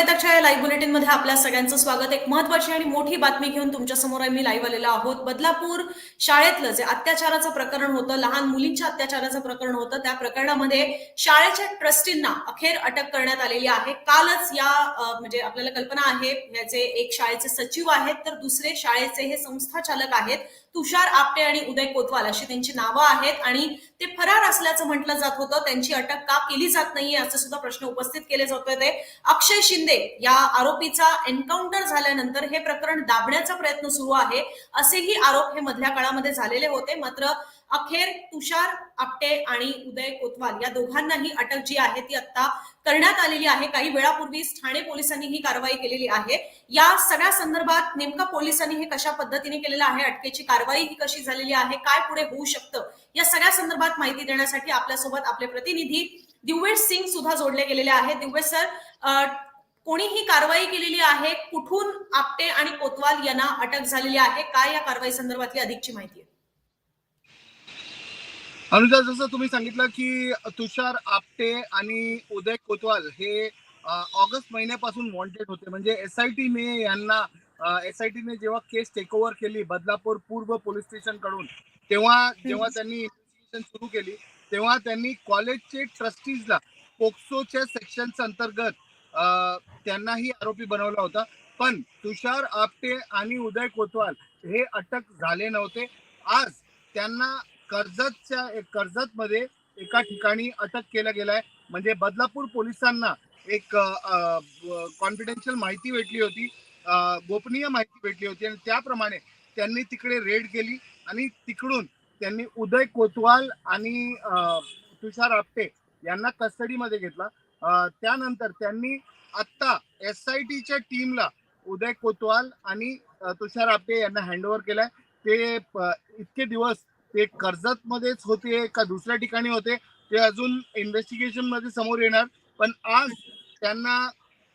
मुंबई तकच्या या लाईव्ह बुलेटिनमध्ये आपल्या सगळ्यांचं स्वागत. एक महत्वाची आणि मोठी बातमी घेऊन तुमच्यासमोर आम्ही लाईव्ह आलेलो आहोत. बदलापूर शाळेतलं जे अत्याचाराचं प्रकरण होतं लहान मुलींच्या अत्याचाराचं प्रकरण होतं त्या प्रकरणामध्ये शाळेच्या ट्रस्टींना अखेर अटक करण्यात आलेली आहे. कालच या म्हणजे आपल्याला कल्पना आहे याचे एक शाळेचे सचिव आहेत तर दुसरे शाळेचे हे संस्था चालक आहेत. तुषार आपटे आणि उदय कोतवाल अशी त्यांची नावं आहेत आणि ते फरार असल्याचं म्हटलं जात होतं. त्यांची अटक का केली जात नाहीये असे सुद्धा प्रश्न उपस्थित केले जात होते अक्षय शिंदे या आरोपीचा एन्काउंटर झाल्यानंतर हे प्रकरण दाबण्याचा प्रयत्न सुरू आहे असेही आरोप हे मधल्या काळामध्ये झालेले होते. मात्र अखेर तुषार आपटे आणि उदय कोतवाल या दोघांनाही अटक जी आहे ती आता करण्यात आलेली आहे. काही वेळापूर्वीच ठाणे पोलिसांनी ही कारवाई केलेली आहे. या सगळ्या संदर्भात नेमका पोलिसांनी हे कशा पद्धतीने केलेलं आहे अटकेची कारवाई ही कशी झालेली आहे काय पुढे होऊ शकतं या सगळ्या संदर्भात माहिती देण्यासाठी आपल्यासोबत आपले प्रतिनिधी दिव्येश सिंग सुद्धा जोडले गेलेले आहेत. दिव्येश सर कोणी ही कारवाई केलेली आहे कुठून आपटे आणि कोतवाल यांना अटक झालेली आहे काय या कारवाई संदर्भातली अधिकची माहिती आहे? अनुजा जसं तुम्ही सांगितलं की तुषार आपटे आणि उदय कोतवाल हे ऑगस्ट महिन्यापासून वॉन्टेड होते. म्हणजे एस आय टीने यांना एस आय टीने जेव्हा केस टेक ओव्हर केली बदलापूर पूर्व पोलीस स्टेशनकडून तेव्हा जेव्हा त्यांनी इन्व्हेस्टिगेशन सुरू केली तेव्हा त्यांनी कॉलेजचे ट्रस्टीजला पोक्सोच्या सेक्शन्स अंतर्गत त्यांनाही आरोपी बनवला होता. पण तुषार आपटे आणि उदय कोतवाल हे अटक झाले नव्हते. आज त्यांना कर्जतच्या कर्जत मध्ये एका ठिकाणी अटक केलं गेलाय. म्हणजे बदलापूर पोलिसांना एक कॉन्फिडेन्शियल माहिती भेटली होती. गोपनीय माहिती भेटली होती आणि त्याप्रमाणे त्यांनी तिकडे रेड केली आणि तिकडून त्यांनी उदय कोतवाल आणि तुषार आपटे यांना कस्टडीमध्ये घेतला. त्यानंतर त्यांनी आत्ता एस आय टीच्या टीमला उदय कोतवाल आणि तुषार आपटे यांना हँडओव्हर केलाय. ते इतके दिवस ते कर्जत मध्येच होते का दुसऱ्या ठिकाणी होते ते अजून इन्व्हेस्टिगेशनमध्ये समोर येणार. पण आज त्यांना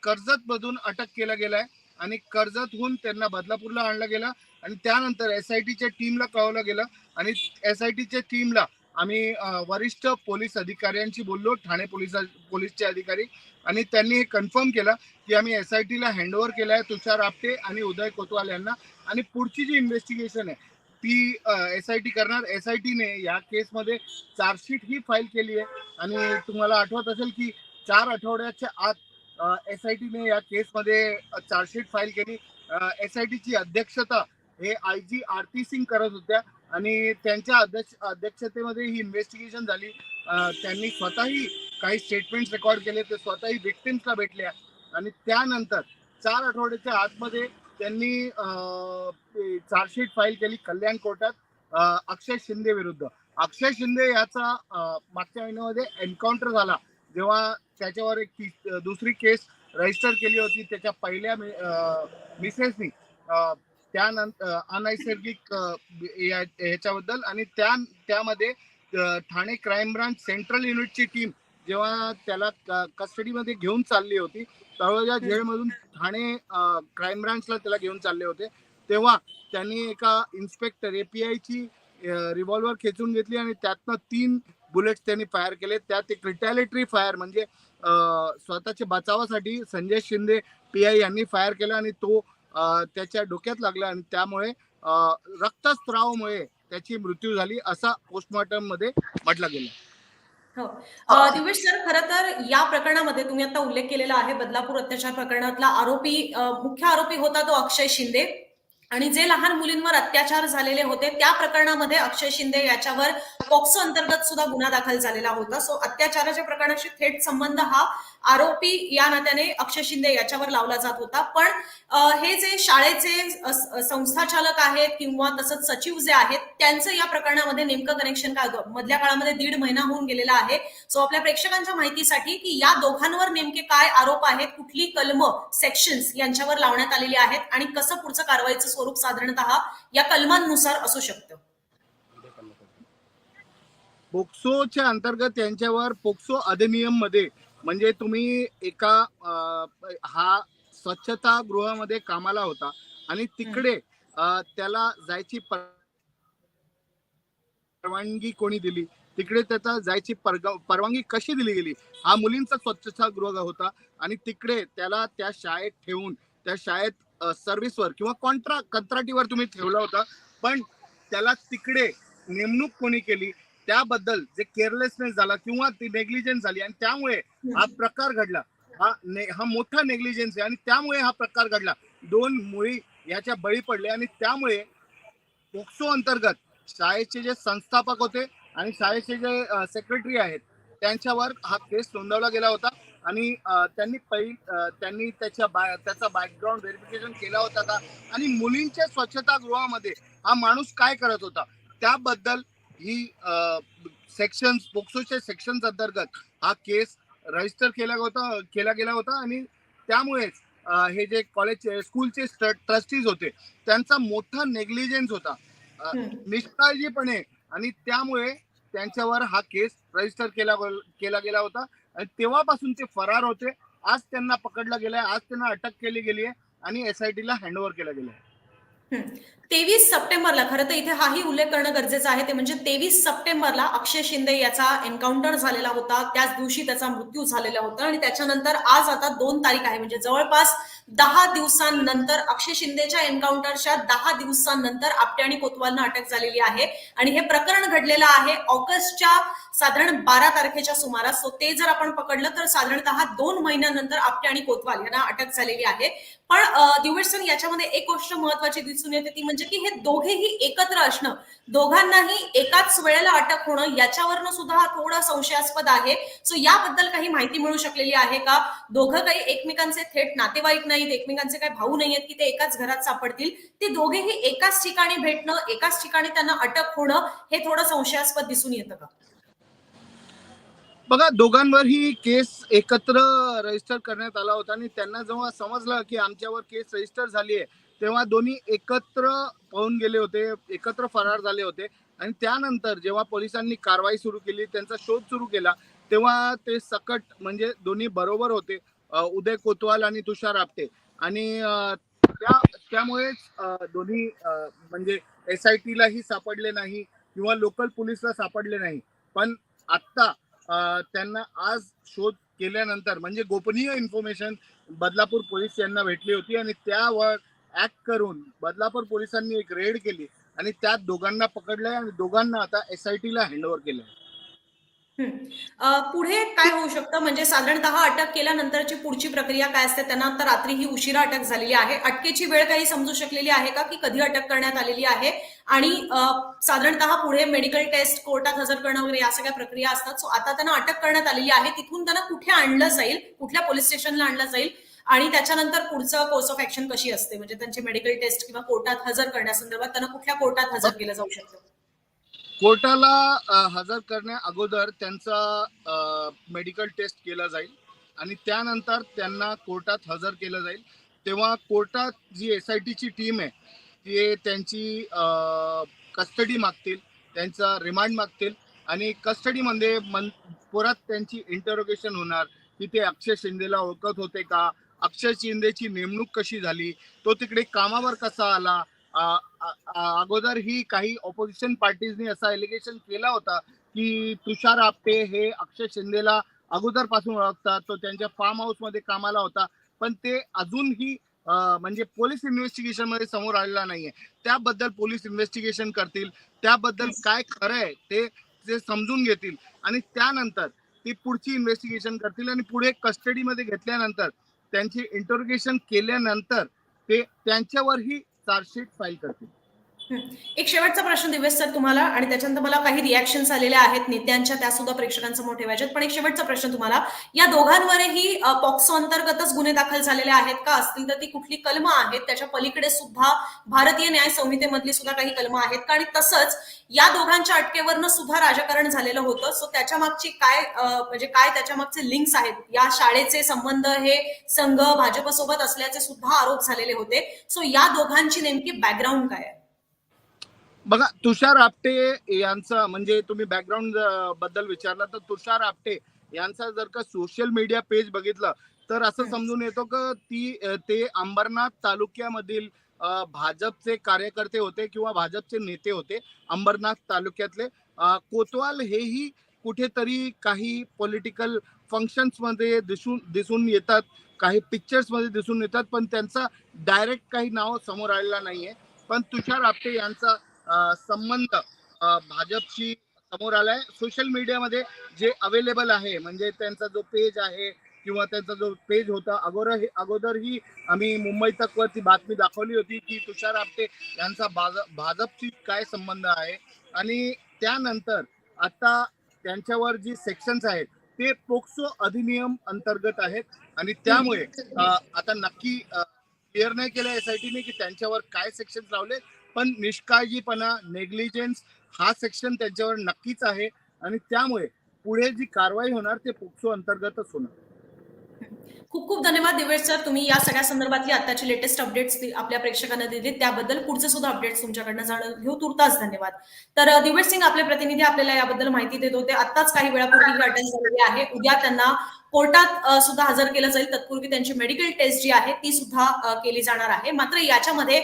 कर्जत मधून अटक केलं गेलाय आणि कर्जतहून त्यांना बदलापूरला आणलं गेलं आणि त्यानंतर एस आय टीच्या टीमला कळवलं गेलं. आणि एस आय टीच्या टीमला आम्ही वरिष्ठ पोलीस अधिकाऱ्यांशी बोललो ठाणे पोलीस पोलीसचे अधिकारी. आणि त्यांनी हे कन्फर्म केलं की आम्ही एस आय टीला हँडओव्हर आहे तुषार आपटे आणि उदय कोतवाल यांना. आणि पुढची जी इन्व्हेस्टिगेशन आहे ती एस आय टी करणार. एस आय टीने या केसमध्ये चार्जशीट ही फाईल केली आहे. आणि तुम्हाला आठवत असेल की चार आठवड्याच्या आत एस आय टीने या केसमध्ये चार्जशीट फाईल केली. एस आय टीची अध्यक्षता हे आय जी आरती सिंग करत होत्या. आणि त्यांच्या अध्यक्ष अध्यक्षतेमध्ये ही इन्व्हेस्टिगेशन झाली. त्यांनी स्वतःही काही स्टेटमेंट रेकॉर्ड केले. ते स्वतःही विक्टिम्सला भेटल्या आणि त्यानंतर चार आठवड्याच्या आतमध्ये त्यांनी चार्जशीट फाईल केली कल्याण कोर्टात अक्षय शिंदे विरुद्ध. अक्षय शिंदे याचा मागच्या महिन्यामध्ये एन्काउंटर झाला. जेव्हा त्याच्यावर एक दुसरी केस रजिस्टर केली होती त्याच्या पहिल्या अ, मिसेसनी त्यानंतर अनैसर्गिक या- ह्याच्याबद्दल आणि त्या त्यामध्ये ठाणे क्राईम ब्रांच सेंट्रल युनिटची टीम जेव्हा त्याला कस्टडीमध्ये घेऊन चालली होती तळोजा जेलमधून ठाणे क्राईम ब्रांचला त्याला घेऊन चालले होते. तेव्हा त्यांनी एका इन्स्पेक्टर एपीआयची रिव्हॉल्वर खेचून घेतली आणि त्यातनं तीन बुलेट्स त्यांनी फायर केले. त्यात एक रिटॅलिटरी फायर म्हणजे स्वतःच्या बचावासाठी संजय शिंदे पी आय यांनी फायर केला आणि तो त्याच्या डोक्यात लागला आणि त्यामुळे रक्तस्त्रावामुळे त्याची मृत्यू झाली असा पोस्टमॉर्टममध्ये म्हटलं गेलं. हो. अ, दिवेश सर खरं तर या प्रकरणामध्ये तुम्ही आता उल्लेख केलेला आहे बदलापूर अत्याचार प्रकरणातला आरोपी मुख्य आरोपी होता तो अक्षय शिंदे. आणि जे लहान मुलींवर अत्याचार झालेले होते त्या प्रकरणामध्ये अक्षय शिंदे याच्यावर पॉक्सो अंतर्गत सुद्धा गुन्हा दाखल झालेला होता. सो अत्याचाराच्या प्रकरणाशी थेट संबंध हा आरोपी या नात्याने अक्षय शिंदे याच्यावर लावला जात होता. पण हे जे शाळेचे संस्थाचालक आहेत किंवा तसंच सचिव जे आहेत त्यांचं या प्रकरणामध्ये नेमकं कनेक्शन काय होतं? मधल्या काळामध्ये दीड महिना होऊन गेलेला आहे. सो आपल्या प्रेक्षकांच्या माहितीसाठी की या दोघांवर नेमके काय आरोप आहेत कुठली कलम सेक्शन्स यांच्यावर लावण्यात आलेली आहेत आणि कसं पुढचं कारवाईचं स्वरूप साधारणतः या कलमांनुसार असू शकतं. पोक्सोच्या अंतर्गत यांच्यावर पोक्सो अधिनियममध्ये म्हणजे तुम्ही एका हा स्वच्छता गृहामध्ये कामाला होता आणि तिकडे त्याला जायची परवानगी कोणी दिली? तिकडे त्याचा जायची परवानगी कशी दिली गेली? हा मुलींचा स्वच्छता गृह होता आणि तिकडे त्याला त्या शाळेत ठेवून त्या शाळेत सर्व्हिसवर किंवा कॉन्ट्रा कंत्राटीवर तुम्ही ठेवला होता पण त्याला तिकडे नेमणूक कोणी केली त्याबद्दल जे केअरलेसनेस झाला किंवा ती नेग्लिजन्स झाली आणि त्यामुळे हा प्रकार घडला. हा ने- हा मोठा नेग्लिजन्स आहे आणि त्यामुळे हा प्रकार घडला. दोन मुली याच्या बळी पडले आणि त्यामुळे पोक्सो अंतर्गत शाळेचे जे संस्थापक होते आणि शाळेचे जे सेक्रेटरी आहेत त्यांच्यावर हा केस नोंदवला गेला होता. आणि त्यांनी पहिल त्यांनी त्याच्या बा- त्याचा बॅकग्राऊंड व्हेरिफिकेशन केला होता का? आणि मुलींच्या स्वच्छतागृहामध्ये हा माणूस काय करत होता? त्याबद्दल ही सेक्शन पोक्सोच्या सेक्शन अंतर्गत हा केस रजिस्टर केला होता केला गेला होता आणि त्यामुळेच हे जे कॉलेज स्कूलचे ट्रस्टीज होते त्यांचा मोठा नेग्लिजन्स होता. निष्काळजीपणे आणि त्यामुळे त्यांच्यावर हा केस रजिस्टर केला केला गेला होता. तेव्हापासून ते फरार होते. आज त्यांना पकडलं गेलंय आज त्यांना अटक केली गेली आहे आणि एस आय हँडओव्हर केला गेलाय. तेवीस सप्टेंबरला खरं तर इथे हाही उल्लेख करणं गरजेचं आहे ते म्हणजे तेवीस सप्टेंबरला अक्षय शिंदे याचा एन्काउंटर झालेला होता. त्याच दिवशी त्याचा मृत्यू झालेला होता आणि त्याच्यानंतर आज आता दोन तारीख आहे म्हणजे जवळपास दहा दिवसांनंतर अक्षय शिंदेच्या एन्काउंटरच्या दहा दिवसांनंतर आपटे आणि कोतवालनं अटक झालेली आहे. आणि हे प्रकरण घडलेलं आहे ऑगस्टच्या साधारण बारा तारखेच्या सुमारास सो ते जर आपण पकडलं तर साधारणतः दोन महिन्यानंतर आपटे आणि कोतवाल यांना अटक झालेली आहे. पण दिवेश सर याच्यामध्ये एक गोष्ट महत्वाची दिसून येते ती म्हणजे की हे दोघेही एकत्र असणं दोघांनाही एकाच वेळेला अटक होणं याच्यावरनं सुद्धा हा थोडा संशयास्पद आहे. सो याबद्दल काही माहिती मिळू शकलेली आहे का? दोघं काही एकमेकांचे थेट नातेवाईक नाहीत एकमेकांचे काही भाऊ नाही आहेत की ते एकाच घरात सापडतील? ते दोघेही एकाच ठिकाणी भेटणं एकाच ठिकाणी त्यांना अटक होणं हे थोडं संशयास्पद दिसून येतं का? बघा दोघांवर ही केस एकत्र रजिस्टर करण्यात आला होता आणि त्यांना जेव्हा समजलं की आमच्यावर केस रजिस्टर झाली आहे तेव्हा दोन्ही एकत्र पळून गेले होते एकत्र फरार झाले होते. आणि त्यानंतर जेव्हा पोलिसांनी कारवाई सुरू केली त्यांचा शोध सुरू केला तेव्हा ते सकट म्हणजे दोन्ही बरोबर होते उदय कोतवाल आणि तुषार आपटे. आणि त्या त्यामुळेच दोन्ही म्हणजे एस आय टीलाही सापडले नाही किंवा लोकल पोलिसला सापडले नाही. पण आत्ता त्यांना आज शोध केल्यानंतर म्हणजे गोपनीय इन्फॉर्मेशन बदलापूर पोलीस यांना भेटली होती आणि त्यावर ऍक्ट करून बदलापूर पोलिसांनी एक रेड केली आणि त्यात दोघांना पकडलंय आणि दोघांना आता एस आय टीला हँडओव्हर केलंय. अ, पुढे काय होऊ शकतं? म्हणजे साधारणतः अटक केल्यानंतरची पुढची प्रक्रिया काय असते? त्यांना आता रात्री ही उशिरा अटक झालेली आहे. अटकेची वेळ काही समजू शकलेली आहे का? की कधी अटक करण्यात आलेली आहे? आणि साधारणतः पुढे मेडिकल टेस्ट कोर्टात हजर करणं वगैरे या सगळ्या प्रक्रिया असतात. सो आता त्यांना अटक करण्यात आलेली आहे. तिथून त्यांना कुठे आणलं जाईल? कुठल्या पोलीस स्टेशनला आणलं जाईल? आणि त्याच्यानंतर पुढचं कोर्स ऑफ ऍक्शन कशी असते? म्हणजे त्यांची मेडिकल टेस्ट किंवा कोर्टात हजर करण्यासंदर्भात त्यांना कुठल्या कोर्टात हजर केलं जाऊ शकतं? कोर्टाला हजर करण्या अगोदर त्यांचा मेडिकल टेस्ट केला जाईल आणि त्यानंतर त्यांना कोर्टात हजर केलं जाईल. तेव्हा कोर्टात जी एस आय टीची टीम आहे ते त्यांची कस्टडी मागतील त्यांचा रिमांड मागतील आणि कस्टडीमध्ये मन परत त्यांची इंटरोगेशन होणार. की ते अक्षय शिंदेला ओळखत होते का? अक्षय शिंदेची नेमणूक कशी झाली? तो तिकडे कामावर कसा आला? अगोदर ही काही ऑपोजिशन पार्टीजनी असा एलिगेशन केला होता की तुषार आपटे हे अक्षय शिंदेला अगोदरपासून ओळखतात तो त्यांच्या फार्म हाऊसमध्ये कामाला होता पण ते अजूनही म्हणजे पोलीस इन्व्हेस्टिगेशनमध्ये समोर आलेला नाहीये. त्याबद्दल पोलीस इन्व्हेस्टिगेशन करतील त्याबद्दल काय खरं आहे ते ते समजून घेतील आणि त्यानंतर ती पुढची इन्व्हेस्टिगेशन करतील आणि पुढे कस्टडीमध्ये घेतल्यानंतर त्यांची इंटरोगेशन केल्यानंतर ते त्यांच्यावरही चार्जशीट फाईल करतील. एक शेवटचा प्रश्न दिवेश सर तुम्हाला आणि त्याच्यानंतर मला काही रिॲक्शन्स आलेल्या आहेत नेत्यांच्या त्या सुद्धा प्रेक्षकांसमोर ठेवायच्यात पण एक शेवटचा प्रश्न तुम्हाला या दोघांवरही पॉक्सो अंतर्गतच गुन्हे दाखल झालेले आहेत का? असतील तर ती कुठली कलम आहेत? त्याच्या पलीकडे सुद्धा भारतीय न्याय संहितेमधली सुद्धा काही कलम आहेत का? आणि तसंच या दोघांच्या अटकेवरनं सुद्धा राजकारण झालेलं होतं. सो त्याच्या मागची काय म्हणजे काय त्याच्या मागचे लिंक्स आहेत? या शाळेचे संबंध हे संघ भाजपसोबत असल्याचे सुद्धा आरोप झालेले होते. सो या दोघांची नेमकी बॅकग्राऊंड काय आहे? बघा तुषार आपटे यांचा म्हणजे तुम्ही बॅकग्राऊंडबद्दल विचारला तर तुषार आपटे यांचा जर का सोशल मीडिया पेज बघितलं तर असं. समजून येतो की ती ते अंबरनाथ तालुक्यामधील भाजपचे कार्यकर्ते होते किंवा भाजपचे नेते होते अंबरनाथ तालुक्यातले कोतवाल हेही कुठेतरी काही पॉलिटिकल फंक्शन्समध्ये दिसून दिसून येतात काही पिक्चर्समध्ये दिसून येतात पण त्यांचा डायरेक्ट काही नाव समोर आलेला नाहीये पण तुषार आपटे यांचा संबंध भाजपशी समोर आलाय. सोशल मीडियामध्ये जे अवेलेबल आहे म्हणजे त्यांचा जो पेज आहे किंवा त्यांचा जो पेज होता अगोदर अगोदर ही आम्ही मुंबई तक वरती बातमी दाखवली होती की तुषार आपटे यांचा भाजपशी काय संबंध आहे? आणि त्यानंतर आता त्यांच्यावर जी सेक्शन्स आहेत ते पोक्सो अधिनियम अंतर्गत आहेत. आणि त्यामुळे आता नक्की क्लिअर नाही केलं एसआयटीने की त्यांच्यावर काय सेक्शन लावले पण निष्काळजीपणा नेग्लिजन्स हा सेक्शन त्यांच्यावर नक्कीच आहे. आणि त्यामुळे पुढे जी कारवाई होणार ते पोक्सो अंतर्गतच होणार. खूप खूप धन्यवाद दिवेश सर तुम्ही या सगळ्या संदर्भातली आताची लेटेस्ट अपडेट्स आपल्या प्रेक्षकांना दिली त्याबद्दल पुढचे सुद्धा अपडेट्स तुमच्याकडनं जाणून घेऊ. तुर्तास धन्यवाद. तर दिवेश सिंग आपले प्रतिनिधी आपल्याला याबद्दल माहिती देत होते. आत्ताच काही वेळापूर्वी ही अटक झालेली आहे. उद्या त्यांना कोर्टात सुद्धा हजर केलं जाईल. तत्पूर्वी त्यांची मेडिकल टेस्ट जी आहे ती सुद्धा केली जाणार आहे. मात्र याच्यामध्ये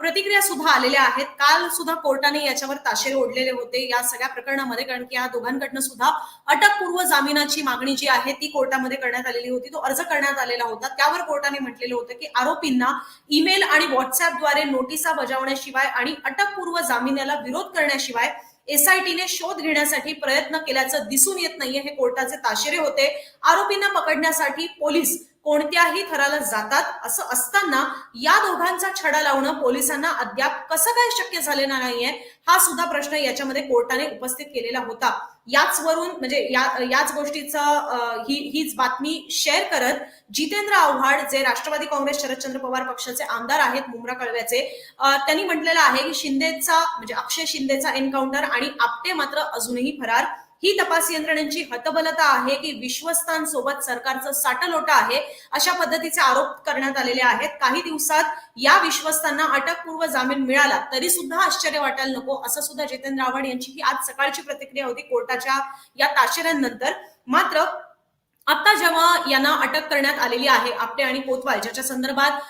प्रतिक्रिया सुद्धा आलेल्या आहेत. काल सुद्धा कोर्टाने याच्यावर ताशेरे ओढलेले होते या सगळ्या प्रकरणामध्ये. कारण की या दोघांकडनं सुद्धा अटकपूर्व जामिनाची मागणी जी आहे ती कोर्टामध्ये करण्यात आलेली होती. तो अर्ज करण्यात आलेला होता. त्यावर कोर्टाने म्हटलेलं होतं की आरोपींना ईमेल आणि व्हॉट्सअपद्वारे नोटिसा बजावण्याशिवाय आणि अटकपूर्व जामिनाला विरोध करण्याशिवाय एसआयटीने शोध घेण्यासाठी प्रयत्न केल्याचं दिसून येत नाहीये हे कोर्टाचे ताशेरे होते. आरोपींना पकडण्यासाठी पोलीस कोणत्याही थराला जातात असं असताना या दोघांचा छडा लावणं पोलिसांना अद्याप कसं काय शक्य झालेलं नाहीये हा सुद्धा प्रश्न याच्यामध्ये कोर्टाने उपस्थित केलेला होता. याच वरून म्हणजे या याच गोष्टीचं ही हीच बातमी शेअर करत जितेंद्र आव्हाड जे राष्ट्रवादी काँग्रेस शरदचंद्र पवार पक्षाचे आमदार आहेत मुंब्रा कळव्याचे त्यांनी म्हटलेलं आहे की शिंदेचा म्हणजे अक्षय शिंदेचा एन्काउंटर आणि आपटे मात्र अजूनही फरार. ही तपास यंत्रणेची हतबलता आहे की विश्वस्तांसोबत सरकारचं साटलोटा आहे अशा पद्धतीचे आरोप करण्यात आलेले आहेत. काही दिवसात या विश्वस्तांना अटकपूर्व जामीन मिळाला. तरी सुद्धा आश्चर्य वाटायला नको असं सुद्धा जितेंद्र आव्हाड यांची ही आज सकाळची प्रतिक्रिया होती कोर्टाच्या या ताशेऱ्यांनंतर. मात्र आता जेव्हा यांना अटक करण्यात आलेली आहे आपटे आणि कोतवाल ज्याच्या संदर्भात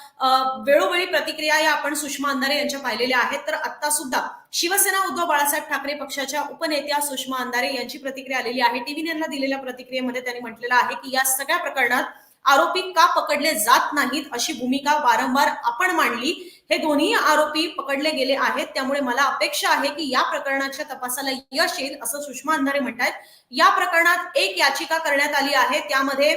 वेळोवेळी प्रतिक्रिया या आपण सुषमा अंधारे यांच्या पाहिलेल्या आहेत तर आता सुद्धा शिवसेना उद्धव बाळासाहेब ठाकरे पक्षाच्या उपनेत्या सुषमा अंधारे यांची प्रतिक्रिया आलेली आहे. टीव्ही यांना दिलेल्या प्रतिक्रियेमध्ये त्यांनी म्हटलेलं आहे की या सगळ्या प्रकरणात आरोपी का पकडले जात नाहीत अशी भूमिका वारंवार आपण मांडली. हे दोन्ही आरोपी पकडले गेले आहेत. त्यामुळे मला अपेक्षा आहे की या प्रकरणाच्या तपासाला यश येईल असं सुषमा अंधारे म्हणतात या प्रकरणात एक याचिका करण्यात आली आहे. त्यामध्ये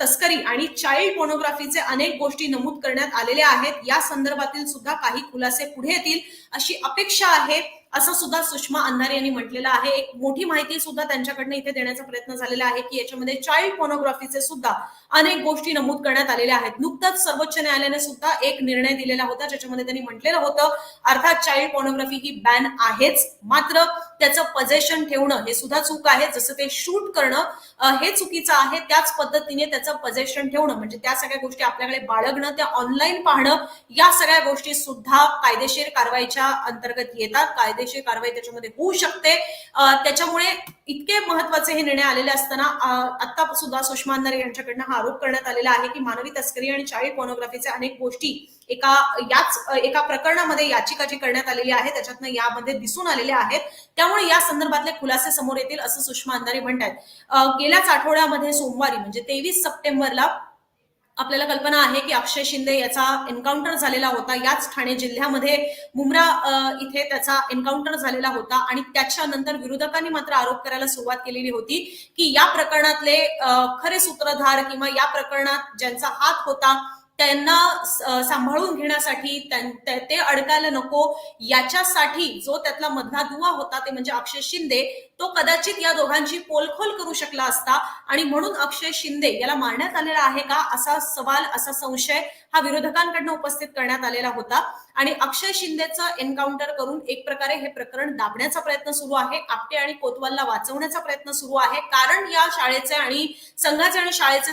तस्करी आणि चाइल्ड पोर्नोग्राफीचे अनेक गोष्टी नमूद करण्यात आलेल्या आहेत. या संदर्भातील सुद्धा काही खुलासे पुढे येतील अशी अपेक्षा आहे. असं सुद्धा सुषमा अंधारे यांनी म्हटलेलं आहे. एक मोठी माहिती सुद्धा त्यांच्याकडनं इथे देण्याचा प्रयत्न झालेला आहे की याच्यामध्ये चाइल्ड पोर्नोग्राफीचे सुद्धा अनेक गोष्टी नमूद करण्यात आलेल्या आहेत. नुकताच सर्वोच्च न्यायालयाने सुद्धा एक निर्णय दिलेला होता ज्याच्यामध्ये त्यांनी म्हटलेलं होतं अर्थात चाइल्ड पोर्नोग्राफी ही बॅन आहेच. मात्र त्याचं पजेशन ठेवणं हे सुद्धा चूक आहे. जसं ते शूट करणं हे चुकीचं आहे त्याच पद्धतीने त्याचं पजेशन ठेवणं म्हणजे त्या सगळ्या गोष्टी आपल्याकडे बाळगणं त्या ऑनलाईन पाहणं या सगळ्या गोष्टी सुद्धा कायदेशीर कारवाईच्या अंतर्गत येतात. कायदे कायदेशीर कारवाई त्याच्यामध्ये होऊ शकते. त्याच्यामुळे इतके महत्त्वाचे हे निर्णय आलेले असताना आता सुद्धा सुषमा अंधारे यांच्याकडनं हा आरोप करण्यात आलेला आहे की मानवी तस्करी आणि चाइल्ड पोर्नोग्राफीचे अनेक गोष्टी एका याच एका प्रकरणामध्ये याचिका जी करण्यात आलेली आहे. त्याच्यातनं यामध्ये दिसून आलेल्या आहेत. त्यामुळे या संदर्भातले खुलासे समोर येतील असं सुषमा अंधारे म्हणतात गेल्याच आठवड्यामध्ये सोमवारी म्हणजे तेवीस सप्टेंबरला आपल्याला कल्पना आहे की अक्षय शिंदे याचा एन्काउंटर झालेला होता. याच ठाणे जिल्ह्यामध्ये मुमरा इथे त्याचा एन्काउंटर झालेला होता आणि त्याच्यानंतर विरोधकांनी मात्र आरोप करायला सुरुवात केलेली होती की या प्रकरणातले खरे सूत्रधार किंवा या प्रकरणात ज्यांचा हात होता त्यांना सांभाळून घेण्यासाठी ते अडकायला नको. याच्यासाठी जो त्यातला मधला दुवा होता ते म्हणजे अक्षय शिंदे तो कदाचित या दोघांची पोलखोल करू शकला असता. आणि म्हणून अक्षय शिंदे याला मारण्यात आलेला आहे का? असा सवाल असा संशय हा विरोधकांकडनं उपस्थित करण्यात आलेला होता. आणि अक्षय शिंदेचं एन्काउंटर करून एक प्रकारे हे प्रकरण दाबण्याचा प्रयत्न सुरू आहे. आपटे आणि कोतवालला वाचवण्याचा प्रयत्न सुरू आहे. कारण या शाळेचे आणि संघाचे आणि शाळेचे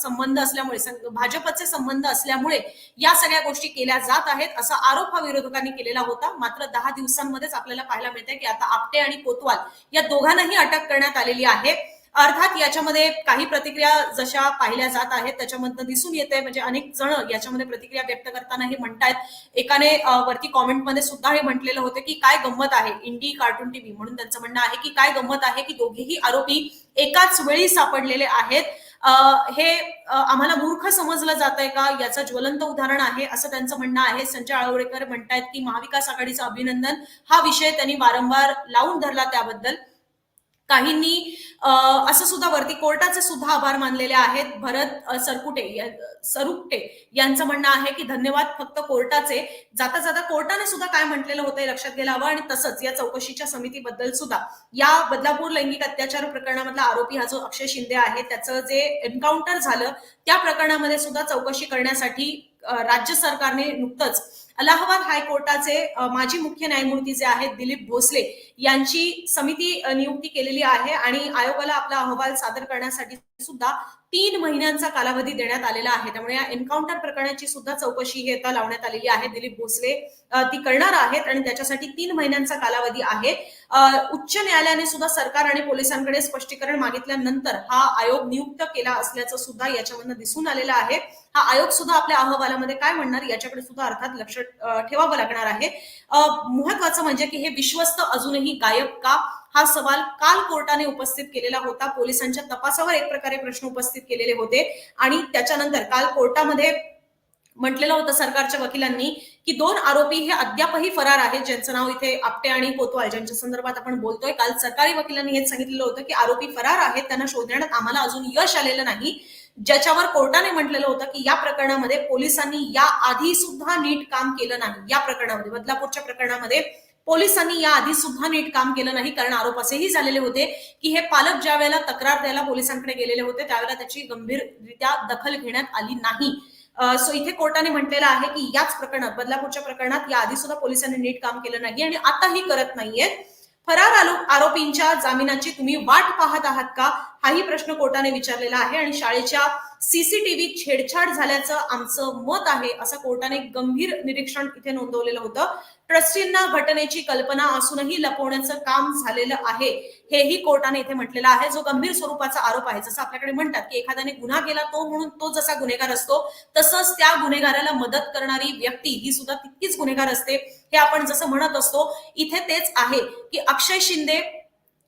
संबंध असल्यामुळे संघ- भाजपचे संबंध असल्यामुळे या सगळ्या गोष्टी केल्या जात आहेत असा आरोप हा विरोधकांनी केलेला होता. मात्र दहा दिवसांमध्येच आपल्याला पाहायला मिळतंय की आता आपटे आणि कोतवाल या दोघांनाही अटक करण्यात आलेली आहे. अर्थात याच्यामध्ये काही प्रतिक्रिया जशा पाहिल्या जात आहेत त्याच्यामधनं दिसून येते म्हणजे अनेक जण याच्यामध्ये प्रतिक्रिया व्यक्त करताना हे म्हणतायत. एकाने वरती कॉमेंटमध्ये सुद्धा हे म्हटलेलं होतं की काय गंमत आहे? इंडी कार्टून टीव्ही म्हणून त्यांचं म्हणणं आहे की काय गंमत आहे की दोघेही आरोपी एकाच वेळी सापडलेले आहेत? हे आम्हाला मूर्ख समजलं जात आहे का? याचं ज्वलंत उदाहरण आहे असं त्यांचं म्हणणं आहे. संजय आळवडेकर म्हणतायत की महाविकास आघाडीचं अभिनंदन हा विषय त्यांनी वारंवार लावून धरला त्याबद्दल. काहींनी असं सुद्धा वरती कोर्टाचे सुद्धा आभार मानलेले आहेत. भरत सरकुटे सरुकटे यांचं म्हणणं आहे की धन्यवाद फक्त कोर्टाचे. जाता जाता कोर्टाने सुद्धा काय म्हटलेलं होतं लक्षात घ्यायला हवं आणि तसंच या चौकशीच्या समितीबद्दल सुद्धा. या बदलापूर लैंगिक अत्याचार प्रकरणामधला आरोपी हा जो अक्षय शिंदे आहे त्याचं जे एन्काउंटर झालं त्या प्रकरणामध्ये सुद्धा चौकशी करण्यासाठी राज्य सरकारने नुकतंच अलाहाबाद हायकोर्टाचे माजी मुख्य न्यायमूर्ती जे आहेत दिलीप भोसले यांची समिती नियुक्ती केलेली आहे आणि आयोगाला आपला अहवाल सादर करण्यासाठी सुद्धा तीन महिन्यांचा कालावधी देण्यात आलेला आहे. त्यामुळे या एन्काउंटर प्रकरणाची सुद्धा चौकशी ही आता लावण्यात आलेली आहे. दिलीप भोसले ती करणार आहेत आणि त्याच्यासाठी तीन महिन्यांचा कालावधी आहे. उच्च न्यायालयाने सुद्धा सरकार आणि पोलिसांकडे स्पष्टीकरण मागितल्यानंतर हा आयोग नियुक्त केला असल्याचं सुद्धा याच्यामधनं दिसून आलेलं आहे. हा आयोग सुद्धा आपल्या अहवालामध्ये काय म्हणणार याच्याकडे सुद्धा अर्थात लक्ष ठेवावं लागणार आहे. महत्वाचं म्हणजे की हे विश्वस्त अजूनही गायब का? हा सवाल काल कोर्टाने उपस्थित केलेला होता. पोलिसांच्या तपासावर एक प्रकारे प्रश्न उपस्थित केलेले होते. आणि त्याच्यानंतर काल कोर्टामध्ये म्हटलेलं होतं सरकारच्या वकिलांनी की दोन आरोपी हे अद्यापही फरार आहेत ज्यांचं नाव इथे आपटे आणि कोतवाल ज्यांच्या संदर्भात आपण बोलतोय. काल सरकारी वकिलांनी हेच सांगितलेलं होतं की आरोपी फरार आहेत त्यांना शोधण्यात आम्हाला अजून यश आलेलं नाही. ज्याच्यावर कोर्टाने म्हटलेलं होतं की या प्रकरणामध्ये पोलिसांनी या आधी सुद्धा नीट काम केलं नाही. या प्रकरणामध्ये बदलापूरच्या प्रकरणामध्ये पोलिसांनी या आधी सुद्धा नीट काम केलं नाही कारण आरोप असेही झालेले होते की हे पालक ज्या वेळेला तक्रार द्यायला पोलिसांकडे गेलेले होते त्यावेळेला त्याची गंभीररित्या दखल घेण्यात आली नाही. सो इथे कोर्टाने म्हटलेलं आहे की याच प्रकरणात बदलापूरच्या प्रकरणात या आधी सुद्धा पोलिसांनी नीट काम केलं नाही आणि आताही करत नाहीये फरार आलो- आरोपींच्या जामिनाची तुम्ही वाट पाहत आहात का? हाही प्रश्न कोर्टाने विचारलेला आहे आणि शाळेच्या सीसीटीव्ही छेडछाड झाल्याचं आमचं मत आहे असं कोर्टाने गंभीर निरीक्षण इथे नोंदवलेलं होतं. ट्रस्टींना घटनेची कल्पना असूनही लपवण्याचं काम झालेलं आहे हेही कोर्टाने इथे म्हटलेलं आहे. जो गंभीर स्वरूपाचा आरोप आहे जसं आपल्याकडे म्हणतात की एखाद्याने गुन्हा केला तो म्हणून तो जसा गुन्हेगार असतो तसंच त्या गुन्हेगाराला मदत करणारी व्यक्ती ही सुद्धा तितकीच गुन्हेगार असते हे आपण जसं म्हणत असतो इथे तेच आहे की अक्षय शिंदे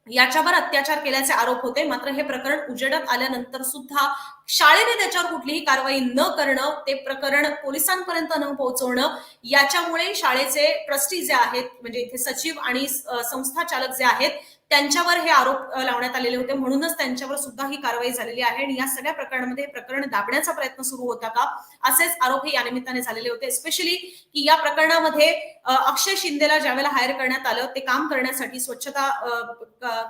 याच्यावर अत्याचार केल्याचे आरोप होते. मात्र हे प्रकरण उजेडात आल्यानंतर सुद्धा शाळेने त्याच्यावर कुठलीही कारवाई न करणं ते प्रकरण पोलिसांपर्यंत न पोहोचवणं याच्यामुळे शाळेचे ट्रस्टी जे आहेत म्हणजे इथे सचिव आणि संस्था चालक जे आहेत त्यांच्यावर हे आरोप लावण्यात आलेले होते. म्हणूनच त्यांच्यावर सुद्धा ही कारवाई झालेली आहे आणि या सगळ्या प्रकरणामध्ये प्रकरण दाबण्याचा प्रयत्न सुरू होता का? असेच आरोप हे या निमित्ताने झालेले होते. स्पेशली की या प्रकरणामध्ये अक्षय शिंदेला ज्यावेळेला हायर करण्यात आलं ते काम करण्यासाठी स्वच्छता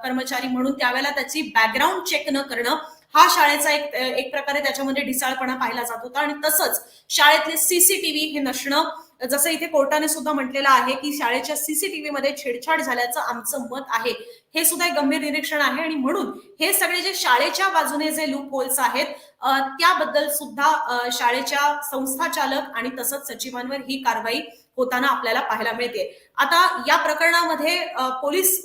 कर्मचारी म्हणून त्यावेळेला त्याची बॅकग्राऊंड चेक न करणं हा शाळेचा एक एक प्रकारे त्याच्यामध्ये ढिसाळपणा पाहिला जात होता. आणि तसंच शाळेतले सीसीटीव्ही हे नसणं जसं इथे कोर्टाने सुद्धा म्हटलेलं आहे की शाळेच्या सीसीटीव्ही मध्ये छेडछाड झाल्याचं आमचं मत आहे. हे सुद्धा एक गंभीर निरीक्षण आहे आणि म्हणून हे सगळे जे शाळेच्या बाजूने जे लूप होल्स आहेत त्याबद्दल सुद्धा शाळेच्या संस्था चालक आणि तसंच सचिवांवर ही कारवाई होताना आपल्याला पाहायला मिळते. आता या प्रकरणामध्ये पोलीस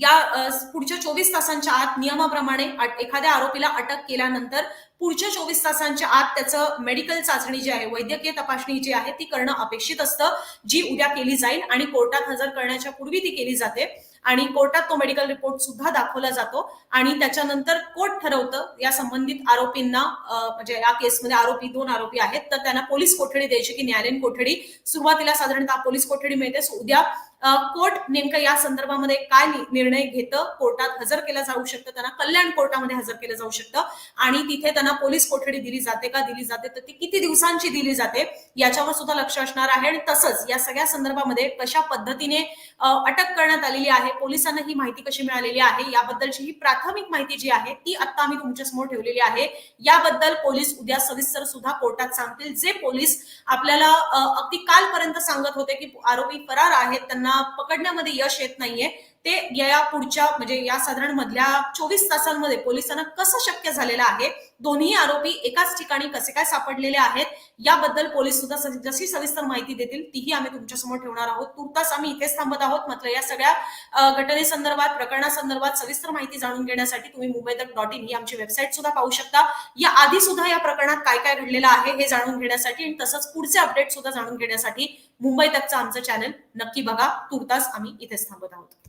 या पुढच्या चोवीस तासांच्या आत नियमाप्रमाणे एखाद्या आरोपीला अटक केल्यानंतर पुढच्या चोवीस तासांच्या आत त्याचं मेडिकल चाचणी जी आहे वैद्यकीय तपासणी जी आहे ती करणं अपेक्षित असतं जी उद्या केली जाईल आणि कोर्टात हजर करण्याच्या पूर्वी ती केली जाते. आणि कोर्टात तो मेडिकल रिपोर्ट सुद्धा दाखवला जातो आणि त्याच्यानंतर कोर्ट ठरवतं या संबंधित आरोपींना म्हणजे या केसमध्ये आरोपी दोन आरोपी आहेत तर त्यांना पोलीस कोठडी द्यायची की न्यायालयीन कोठडी. सुरुवातीला साधारणतः पोलीस कोठडी मिळते. उद्या कोर्ट नेमकं या संदर्भामध्ये काय निर्णय घेतं? कोर्टात हजर केलं जाऊ शकतं? त्यांना कल्याण कोर्टामध्ये हजर केलं जाऊ शकतं? आणि तिथे त्यांना पोलीस कोठडी दिली जाते का? दिली जाते तर ती किती दिवसांची दिली जाते? याच्यावर सुद्धा लक्ष असणार आहे आणि तसंच या सगळ्या संदर्भामध्ये कशा पद्धतीने अटक करण्यात आलेली आहे? पोलिसांना ही माहिती कशी मिळालेली आहे? याबद्दलची ही प्राथमिक माहिती जी आहे ती आता आम्ही तुमच्यासमोर ठेवलेली आहे. याबद्दल पोलीस उद्या सविस्तर सुद्धा कोर्टात सांगतील. जे पोलीस आपल्याला अगदी कालपर्यंत सांगत होते की आरोपी फरार आहेत त्यांना पकडण्यामध्ये यश येत नाहीये. ते या पुढच्या म्हणजे या साधारण मधल्या चोवीस तासांमध्ये पोलिसांना कसं शक्य झालेलं आहे? दोन्ही आरोपी एकाच ठिकाणी कसे काय सापडलेले आहेत? याबद्दल पोलीस सुद्धा जशी सविस्तर माहिती देतील तीही आम्ही तुमच्यासमोर ठेवणार आहोत. तुर्तास आम्ही इथेच थांबत आहोत. मात्र या सगळ्या घटनेसंदर्भात प्रकरणासंदर्भात सविस्तर माहिती जाणून घेण्यासाठी तुम्ही मुंबई तक डॉट इन ही आमची वेबसाईट सुद्धा पाहू शकता. या आधी सुद्धा या प्रकरणात काय काय घडलेलं आहे हे जाणून घेण्यासाठी आणि तसंच पुढचे अपडेट सुद्धा जाणून घेण्यासाठी मुंबई तकचं आमचं चॅनल नक्की बघा. तुर्तास आम्ही इथेच थांबत आहोत.